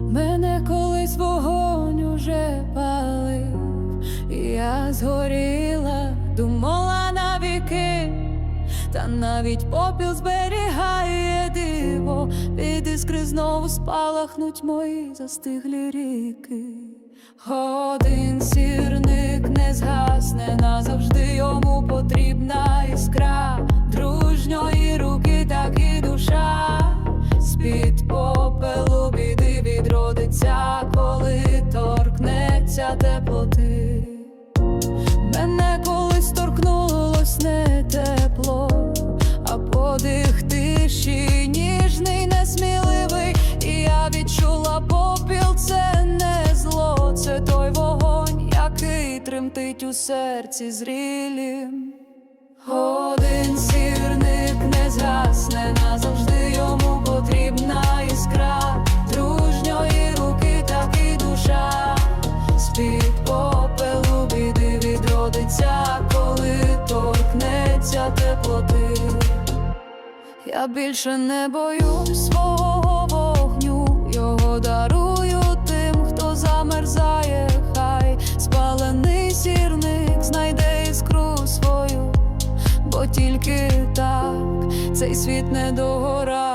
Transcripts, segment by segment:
Мене колись вогонь уже палив, і я згоріла, думала навіки, та навіть попіл зберігає диво, під іскри знову спалахнуть мої застиглі ріки. Один відродиться, коли торкнеться теплоти. Мене колись торкнулось не тепло, а подих тиші, ніжний, несміливий, і я відчула попіл, це не зло, це той вогонь, який тремтить у серці зрілім. Один торкнеться теплоти. Я більше не боюсь свого вогню, його дарую тим, хто замерзає, хай спалений сірник знайде іскру свою, бо тільки так цей світ не догорає.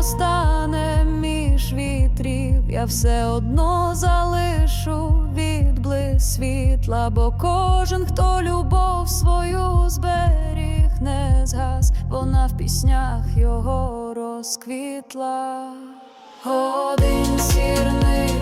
Розтане між вітрів, я все одно залишу відблиск світла, бо кожен, хто любов свою зберіг, не згас, вона в піснях його розквітла. Один сірник